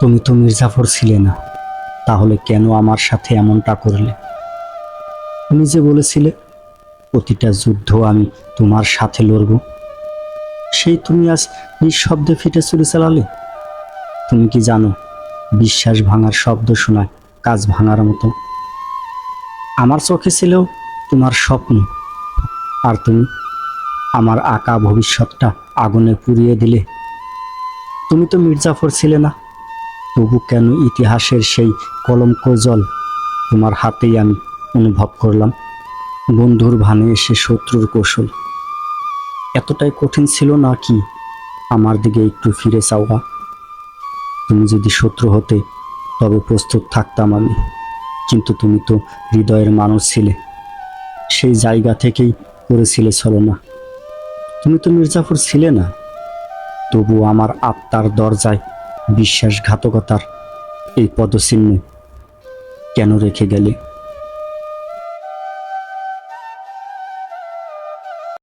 তুমি তো মির্জাফর ছিলে না। তাহলে কেন আমার সাথে এমনটা করলে? তুমি যে বলেছিলে, প্রতিটা যুদ্ধ আমি তোমার সাথে লড়ব। সেই তুমি আজ নিঃশব্দে ফিটে চুরি চালালে? তুমি কি জানো, বিশ্বাস ভাঙার শব্দ শোনায় কাজ ভাঙার মতো। আমার চোখে ছিল তোমার স্বপ্ন। আর তুমি আমার আঁকা ভবিষ্যৎটা আগুনে পুড়িয়ে দিলে। তুমি তো মির্জাফর ছিলে না। তবু কেন ইতিহাসের সেই কলঙ্ক জল তোমার হাতেই আমি অনুভব করলাম? বন্ধুর ভানে এসে শত্রুর কৌশল। এতটাই কঠিন ছিল না কি আমার দিকে একটু ফিরে চাওয়া? তুমি যদি শত্রু হতে, তবে প্রস্তুত থাকতাম আমি। কিন্তু তুমি তো হৃদয়ের মানুষ ছিলে। সেই জায়গা থেকেই করেছিলে ছলনা। তুমি তো মির্জাফর ছিলে না। তবু আমার আত্মার দরজায় বিশ্বাসঘাতকতার এই পদচিহ্ন কেন রেখে গেলে?